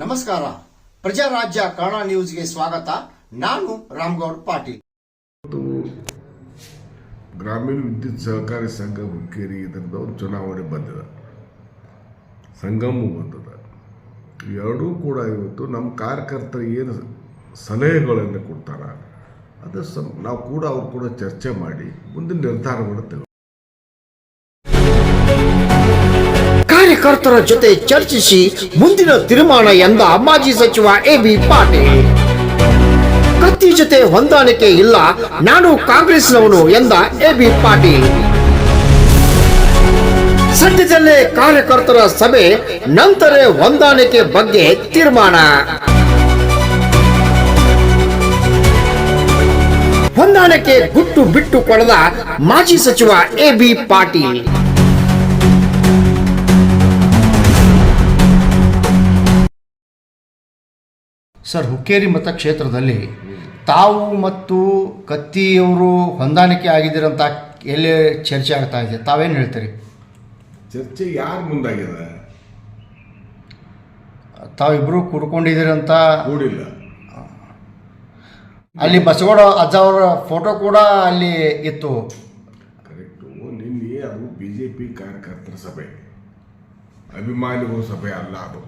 ನಮಸ್ಕಾರ. ಪ್ರಜಾರಾಜ್ಯ ಕನ್ನಡ ನ್ಯೂಸ್ಗೆ ಸ್ವಾಗತ. ನಾನು ರಾಮ್ಗೌಡ್ ಪಾಟೀಲ್. ಗ್ರಾಮೀಣ ವಿದ್ಯುತ್ ಸಹಕಾರಿ ಸಂಘ ಹುಕ್ಕೇರಿ ಇದರಿಂದ ಚುನಾವಣೆ ಬಂದಿದೆ. ಸಂಗಮವು ಬಂದಿದೆ. ಎರಡೂ ಕೂಡ ಇವತ್ತು ನಮ್ಮ ಕಾರ್ಯಕರ್ತರು ಏನು ಸಲಹೆಗಳನ್ನು ಕೊಡ್ತಾರ, ಅದು ನಾವು ಕೂಡ ಅವ್ರು ಕೂಡ ಚರ್ಚೆ ಮಾಡಿ ಮುಂದಿನ ನಿರ್ಧಾರವನ್ನು ತೆಗೆದು ಕಾರ್ಯಕರ್ತರ ಜೊತೆ ಚರ್ಚಿಸಿ ಮುಂದಿನ ತೀರ್ಮಾನ ಎಂದ ಮಾಜಿ ಸಚಿವ ಎ ಬಿ ಪಾಟೀಲ್. ಕತ್ತಿ ಜೊತೆ ಹೊಂದಾಣಿಕೆ ಇಲ್ಲ, ನಾನು ಕಾಂಗ್ರೆಸ್ನವನು ಎಂದ ಎ ಬಿ ಪಾಟೀಲ್. ಸದ್ಯದಲ್ಲೇ ಕಾರ್ಯಕರ್ತರ ಸಭೆ ನಂತರ ಹೊಂದಾಣಿಕೆ ಬಗ್ಗೆ ತೀರ್ಮಾನ. ಹೊಂದಾಣಿಕೆ ಗುಟ್ಟು ಬಿಟ್ಟು ಕೊಡದ ಮಾಜಿ ಸಚಿವ A B Patil. Sir Hukkeri ಮತಕ್ಷೇತ್ರದಲ್ಲಿ ತಾವು ಮತ್ತು ಕತ್ತಿಯವರು ಹೊಂದಾಣಿಕೆ ಆಗಿದ್ದೀರಂತ ಎಲ್ಲಿ ಚರ್ಚೆ ಆಗ್ತಾ ಇದೆ? ತಾವೇನು ಹೇಳ್ತೀರಿ? ಚರ್ಚೆ ಯಾರು ಮುಂದಾಗಿದೆ? ತಾವಿಬ್ಬರು ಕೂಡ್ಕೊಂಡಿದ್ದೀರಂತ? ಕೂಡಿಲ್ಲ. ಅಲ್ಲಿ ಬಸವಗೌಡ ಅಜ್ಜ ಅವರ ಫೋಟೋ ಕೂಡ ಅಲ್ಲಿ ಇತ್ತು. ಕರೆಕ್ಟು ನಿನ್ನೆ ಅದು ಬಿ ಜೆ ಪಿ ಕಾರ್ಯಕರ್ತರ ಸಭೆ. ಅಭಿಮಾನಿಗಳ ಸಭೆ ಅಲ್ಲ ಅದು.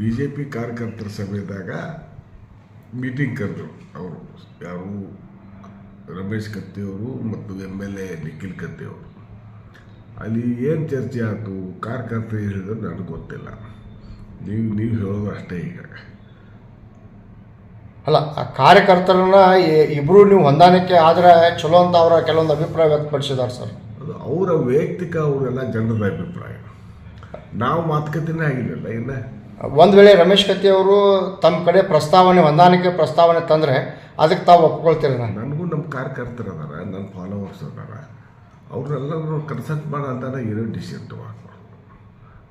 ಬಿ ಜೆ ಪಿ ಕಾರ್ಯಕರ್ತರ ಸಭೆದಾಗ ಮೀಟಿಂಗ್ ಕರೆದರು ಅವರು. ಯಾರು? ರಮೇಶ್ ಕತ್ತಿಯವರು ಮತ್ತು ಎಂ ಎಲ್ ಎ ನಿಖಿಲ್ ಕತ್ತಿಯವರು ಅಲ್ಲಿ ಏನು ಚರ್ಚೆ ಆಯಿತು ಕಾರ್ಯಕರ್ತರು ಹೇಳಿದ್ರೆ ನನಗೆ ಗೊತ್ತಿಲ್ಲ. ನೀವು ನೀವು ಹೇಳೋದು ಅಷ್ಟೇ ಈಗ. ಅಲ್ಲ ಆ ಕಾರ್ಯಕರ್ತರನ್ನ ಇಬ್ಬರು ನೀವು ಹೊಂದಾಣಿಕೆ ಆದರೆ ಚಲೋ ಅಂತ ಅವರ ಕೆಲವೊಂದು ಅಭಿಪ್ರಾಯ ವ್ಯಕ್ತಪಡಿಸಿದ್ದಾರೆ ಸರ್. ಅದು ಅವರ ವೈಯಕ್ತಿಕ ಅವರೆಲ್ಲ ಜನರ ಅಭಿಪ್ರಾಯ. ನಾವು ಮಾತುಕತೆನೇ ಆಗಿರಲಿಲ್ಲ ಇನ್ನು ಒಂದು ವೇಳೆ ರಮೇಶ್ ಕತ್ತಿ ಅವರು ತಮ್ಮ ಕಡೆ ಪ್ರಸ್ತಾವನೆ ಹೊಂದಾಣಿಕೆ ಪ್ರಸ್ತಾವನೆ ತಂದರೆ ಅದಕ್ಕೆ ತಾವು ಒಪ್ಕೊಳ್ತೀರ ನಾನು? ನನಗೂ ನಮ್ಮ ಕಾರ್ಯಕರ್ತರು ಅದಾರ ನನ್ನ ಫಾಲೋವರ್ಸ್ ಅದಾರ. ಅವ್ರನ್ನೆಲ್ಲರೂ ಕನ್ಸಲ್ಟ್ ಮಾಡೋ ಅಂತಾನೆ ಏನೋ ಡಿಸಿಷನ್ ತೊಗೊಂಡು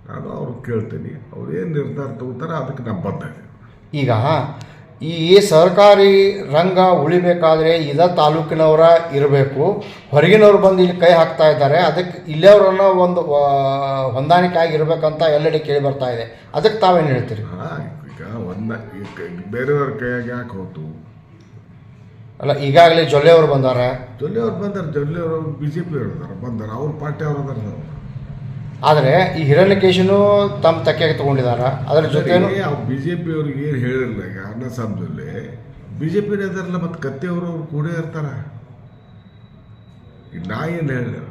ನಾನು ಅವ್ರಿಗೆ ಕೇಳ್ತೀನಿ ಅವ್ರು ಏನು ನಿರ್ಧಾರ ತಗೋತಾರೆ ಅದಕ್ಕೆ ನಾನು ಬದ್ಧ ಈಗ ಈ ಸರ್ಕಾರಿ ರಂಗ ಉಳಿಬೇಕಾದ್ರೆ ಇದ ತಾಲೂಕಿನವರ ಇರಬೇಕು. ಹೊರಗಿನವ್ರು ಬಂದು ಇಲ್ಲಿ ಕೈ ಹಾಕ್ತಾ ಇದ್ದಾರೆ. ಅದಕ್ಕೆ ಇಲ್ಲಿಯವರನ್ನ ಒಂದು ಹೊಂದಾಣಿಕೆ ಆಗಿರ್ಬೇಕಂತ ಎಲ್ಲೆಡೆ ಕೇಳಿ ಬರ್ತಾ ಇದೆ. ಅದಕ್ಕೆ ತಾವೇನು ಹೇಳ್ತೀರಿ? ಈಗ ಒಂದ ಬೇರೆಯವ್ರ ಕೈಯಾಗಿ ಯಾಕೆ ಹೋತು? ಅಲ್ಲ ಈಗಾಗಲೇ ಜೊಲ್ಲೆಯವರು ಬಂದಾರ. ಜೊಲ್ಲೆಯವ್ರು ಬಂದಾರೆ ಜೊಲ್ಲೆಯವರು ಬಿ ಜೆ ಪಿ ಬಂದಾರ ಅವ್ರ ಪಾರ್ಟಿ ಅವ್ರು ಅದಾರ. ಆದರೆ ಈ ಹಿರಣ್ಯಕೇಶನು ತಮ್ಮ ತಕ್ಕೆಗೆ ತಗೊಂಡಿದಾರ. ಅದರ ಜೊತೆನು ಬಿ ಜೆ ಪಿ ಅವ್ರಿಗೆ ಏನು ಹೇಳಿರಲ್ಲ ಈಗ ಅನ್ನ ಸಾಂಬದಲ್ಲಿ ಬಿ ಜೆ ಪಿ ಇದಾರಲ್ಲ ಮತ್ತು ಕತ್ತೆಯವರು ಅವ್ರು ಕೂಡ ಇರ್ತಾರ. ನಾ ಏನು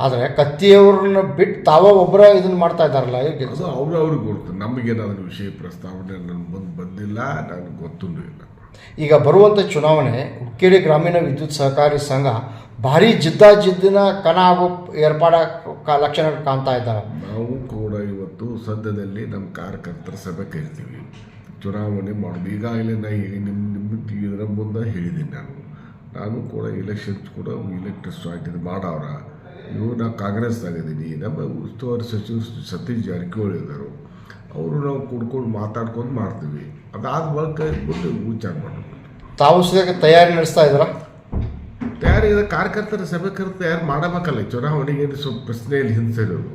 ಆದರೆ ಕತ್ತಿಯವ್ರನ್ನ ಬಿಟ್ಟು ತಾವ ಒಬ್ಬರ ಇದನ್ನ ಮಾಡ್ತಾ ಇದ್ದಾರಲ್ಲ ಅದು ಅವ್ರು ಅವ್ರಿಗೆ ಗೊತ್ತು ನಮಗೇನಾದ್ರೂ ವಿಷಯ ಪ್ರಸ್ತಾವನೆ ನನ್ನ ಬಂದು ಬಂದಿಲ್ಲ ನನಗೆ ಗೊತ್ತೂ ಇಲ್ಲ. ಈಗ ಬರುವಂಥ ಚುನಾವಣೆ ಹುಕ್ಕೇರಿ ಗ್ರಾಮೀಣ ವಿದ್ಯುತ್ ಸಹಕಾರಿ ಸಂಘ ಭಾರಿ ಜಿದ್ದಾಜಿದ್ದಿನ ಕಣ ಹಾಗೂ ಏರ್ಪಾಡ ಲಕ್ಷಣ ಕಾಣ್ತಾ ಇದ್ದಾವೆ. ನಾವು ಕೂಡ ಇವತ್ತು ಸದ್ಯದಲ್ಲಿ ನಮ್ಮ ಕಾರ್ಯಕರ್ತರ ಸಭೆ ಕರಿತೀವಿ ಚುನಾವಣೆ ಮಾಡೋದು. ಈಗಾಗಲೇ ನಾ ನಿಮ್ಮ ನಿಮ್ಮ ಇದರ ಮುಂದೆ ಹೇಳಿದ್ದೀನಿ ನಾನು. ನಾನು ಕೂಡ ಎಲೆಕ್ಷನ್ ಕೂಡ ಇಲೆಕ್ಟ್ರಿಸ್ ಇದು ಮಾಡವ್ರ. ಇವು ನಾ ಕಾಂಗ್ರೆಸ್ದಾಗಿದ್ದೀನಿ. ನಮ್ಮ ಉಸ್ತುವಾರಿ ಸಚಿವ ಸತೀಶ್ ಜಾರಕಿಹೊಳಿ ಇದ್ದರು. ಅವರು ನಾವು ಕುಡ್ಕೊಂಡು ಮಾತಾಡ್ಕೊಂಡು ಮಾಡ್ತೀವಿ. ಅದಾದ ಬಳಿಕ ಇದ್ಬಿಟ್ಟು ವಿಚಾರ ಮಾಡೋದು ತಾವು ಸದ್ಯಕ್ಕೆ ತಯಾರಿ ನಡೆಸ್ತಾ ಇದ್ದೀರಾ? ತಯಾರಿ ಕಾರ್ಯಕರ್ತರ ಸಭೆ ಕರೆದು ತಯಾರು ಮಾಡಬೇಕಲ್ಲ ಚುನಾವಣೆಗೆ ಸ್ವಲ್ಪ ಪ್ರಶ್ನೆಯಲ್ಲಿ ಹಿಂಸರಿಯೋದು